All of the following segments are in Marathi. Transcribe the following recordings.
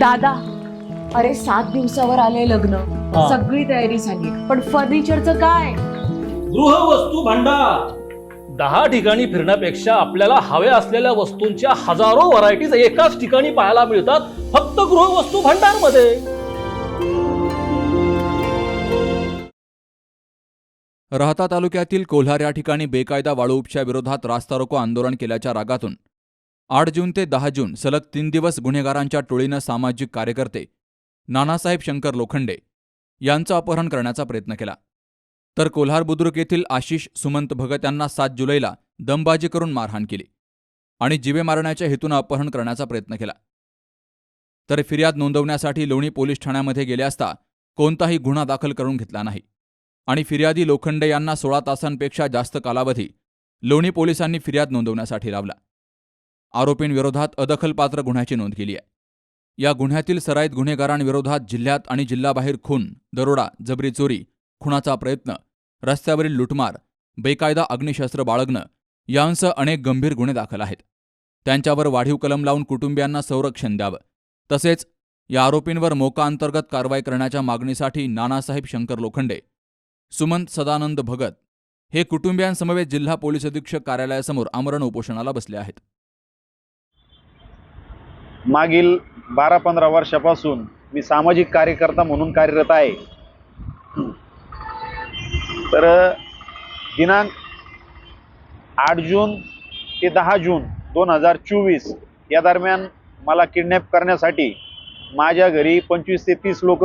दादा अरे सात दिवसावर आले लग्न. हा. सगळी तयारी झाली. पण फर्निचरचं काय? गृहवस्तू भांडार. दहा ठिकाणी फिरण्यापेक्षा आपल्याला हव्या असलेल्या वस्तूंच्या हजारो व्हरायटीज एकाच ठिकाणी पाहायला मिळतात फक्त गृहवस्तू भांडारमध्ये राहता तालुक्यातील कोल्हार या ठिकाणी बेकायदा वाळू उपशा विरोधात रास्ता रोको आंदोलन केल्याच्या रागातून आठ जून ते दहा जून सलग तीन दिवस गुन्हेगारांच्या टोळीनं सामाजिक कार्यकर्ते नानासाहेब शंकर लोखंडे यांचं अपहरण करण्याचा प्रयत्न केला. तर कोल्हार बुद्रुक येथील आशिष सुमंत भगत यांना सात जुलैला दमबाजी करून मारहाण केली आणि जिवे मारण्याच्या हेतूनं अपहरण करण्याचा प्रयत्न केला. तर फिर्याद नोंदवण्यासाठी लोणी पोलीस ठाण्यामध्ये गेले असता कोणताही गुन्हा दाखल करून घेतला नाही आणि फिर्यादी लोखंडे यांना सोळा तासांपेक्षा जास्त कालावधी लोणी पोलिसांनी फिर्याद नोंदवण्यासाठी लावला. आरोपींविरोधात अदखलपात्र गुन्ह्याची नोंद केली आहे. या गुन्ह्यातील सराईत गुन्हेगारांविरोधात जिल्ह्यात आणि जिल्हाबाहेर खून दरोडा जबरी चोरी खुणाचा प्रयत्न रस्त्यावरील लुटमार बेकायदा अग्निशस्त्र बाळगणं यांसह अनेक गंभीर गुन्हे दाखल आहेत. त्यांच्यावर वाढीव कलम लावून कुटुंबियांना संरक्षण द्यावं. तसेच या आरोपींवर मोकाअंतर्गत कारवाई करण्याच्या मागणीसाठी नानासाहेब शंकर लोखंडे सुमंत सदानंद भगत हे कुटुंबियांसमवेत जिल्हा पोलीस अधीक्षक कार्यालयासमोर आमरण उपोषणाला बसले आहेत. मागील बारा पंधरा वर्षापासून मी सामाजिक कार्यकर्ता म्हणून कार्यरत आहे. तर दिनांक आठ जून ते दहा जून दोन हजार चोवीस या दरम्यान मला किडनॅप करण्यासाठी माझ्या घरी पंचवीस ते तीस लोक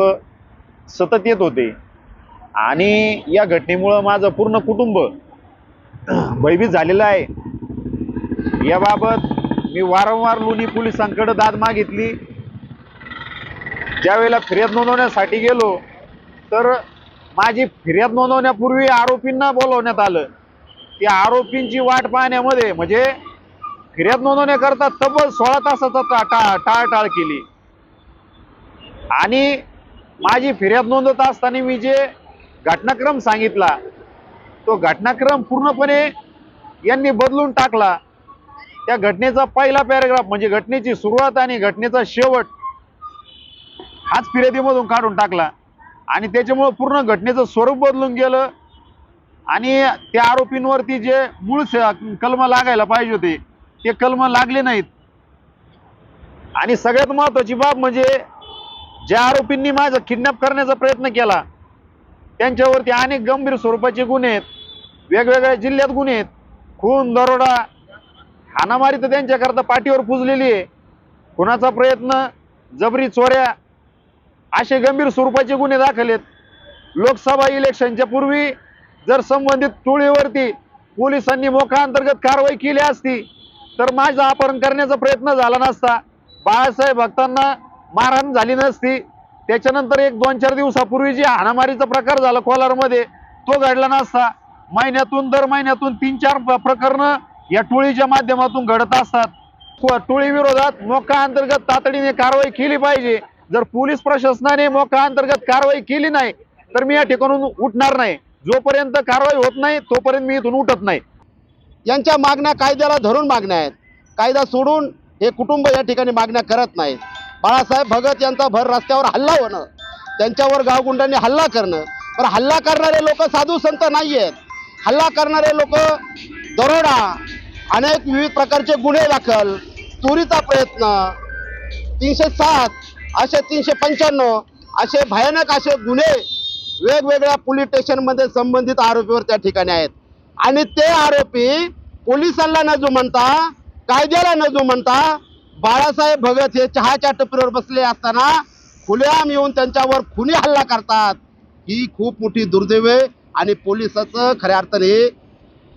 सतत येत होते. आणि या घटनेमुळं माझं पूर्ण कुटुंब भयभीत झालेलं आहे. याबाबत मी वारंवार लोणी पोलिसांकडे दाद मागितली. ज्यावेळेला फिर्याद नोंदवण्यासाठी गेलो तर माझी फिर्याद नोंदवण्यापूर्वी आरोपींना बोलवण्यात आलं. त्या आरोपींची वाट पाहण्यामध्ये म्हणजे फिर्याद नोंदवण्याकरता तब्बल सोळा तासाचा टा टा- टाळटाळ केली. आणि माझी फिर्याद नोंदवत असताना मी जे घटनाक्रम सांगितला तो घटनाक्रम पूर्णपणे यांनी बदलून टाकला. त्या घटनेचा पहिला पॅरेग्राफ म्हणजे घटनेची सुरुवात आणि घटनेचा शेवट हाच फिर्यादीमधून काढून टाकला. आणि त्याच्यामुळं पूर्ण घटनेचं स्वरूप बदलून गेलं. आणि त्या आरोपींवरती जे मूळ कलम लागायला पाहिजे होते ते कलम लागले नाहीत. आणि सगळ्यात महत्वाची बाब म्हणजे ज्या आरोपींनी माझं किडनॅप करण्याचा प्रयत्न केला त्यांच्यावरती अनेक गंभीर स्वरूपाचे गुन्हे आहेत. वेगवेगळ्या जिल्ह्यात गुन्हे आहेत. खून दरोडा हाणामारी तर त्यांच्याकरता पाठीवर पुजलेली आहे. खुनाचा प्रयत्न? जबरी चोऱ्या असे गंभीर स्वरूपाचे गुन्हे दाखल आहेत लोकसभा इलेक्शनच्या पूर्वी जर संबंधित टोळीवरती पोलिसांनी मोका अंतर्गत कारवाई केली असती तर माझं अपहरण करण्याचा प्रयत्न झाला नसता. बाळासाहेब भक्तांना मारहाण झाली नसती. त्याच्यानंतर एक दोन चार दिवसापूर्वी जी हाणामारीचा प्रकार झाला कोलारमध्ये तो घडला नसता. महिन्यातून दर महिन्यातून तीन चार प्रकरणं या टोळीच्या माध्यमातून घडत असतात. टोळी विरोधात मोका अंतर्गत तातडीने कारवाई केली पाहिजे. जर पोलीस प्रशासनाने मोका अंतर्गत कारवाई केली नाही तर मी या ठिकाणून उठणार नाही. जोपर्यंत कारवाई होत नाही तोपर्यंत मी इथून उठत नाही. यांच्या मागण्या कायद्याला धरून मागण्या आहेत. कायदा सोडून हे कुटुंब या ठिकाणी मागण्या करत नाहीत. बाळासाहेब भगत यांचा भर रस्त्यावर हल्ला होणं त्यांच्यावर गावगुंडांनी हल्ला करणं पण हल्ला करणारे लोक साधू संत नाही आहेत हल्ला करणारे लोक दरोडा अनेक विविध प्रकारचे गुन्हे दाखल चोरीचा प्रयत्न तीनशे सात असे तीनशे पंच्याण्णव असे भयानक असे गुन्हे वेगवेगळ्या पोलीस स्टेशनमध्ये संबंधित आरोपीवर त्या ठिकाणी आहेत. आणि ते आरोपी पोलिसांना न जुमनता कायद्याला न जुमनता बाळासाहेब भगत हे चहाच्या टपरीवर बसले असताना खुलेआम येऊन त्यांच्यावर खुनी हल्ला करतात. ही खूप मोठी दुर्दैव आहे आणि पोलिसाचं खऱ्या अर्थाने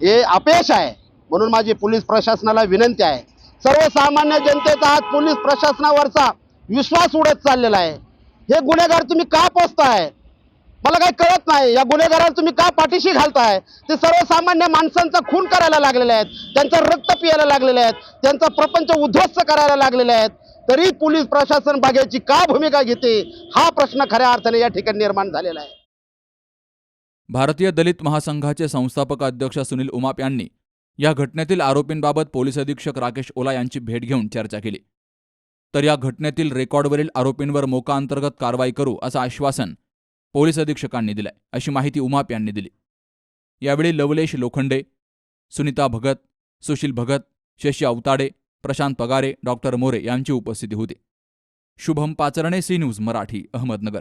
हे अपयश आहे. म्हणून माझी पोलीस प्रशासनाला विनंती आहे. सर्वसामान्य जनतेचा आज पोलीस प्रशासनावरचा विश्वास उडत चाललेला आहे. हे गुन्हेगार तुम्ही का पोचताय मला काही कळत नाही. या गुन्हेगाराला तुम्ही का पाठीशी घालताय? ते सर्वसामान्य माणसांचा खून करायला लागलेले आहेत. त्यांचं रक्त पियायला लागलेले आहेत. त्यांचा प्रपंच उद्ध्वस्त करायला लागलेले आहेत. तरी पोलीस प्रशासन बघायची का भूमिका घेते? हा प्रश्न खऱ्या अर्थाने या ठिकाणी निर्माण झालेला आहे. भारतीय दलित महासंघाचे संस्थापक अध्यक्ष सुनील उमाप यांनी या घटनेतील आरोपींबाबत पोलीस अधीक्षक राकेश ओला यांची भेट घेऊन चर्चा केली. तर या घटनेतील रेकॉर्डवरील आरोपींवर मोका अंतर्गत कारवाई करू असं आश्वासन पोलीस अधीक्षकांनी दिलंय अशी माहिती उमाप यांनी दिली. यावेळी लवलेश लोखंडे सुनीता भगत सुशील भगत शशी अवताडे प्रशांत पगारे डॉक्टर मोरे यांची उपस्थिती होती. Shubham Pacharne C news Marathi Ahmednagar.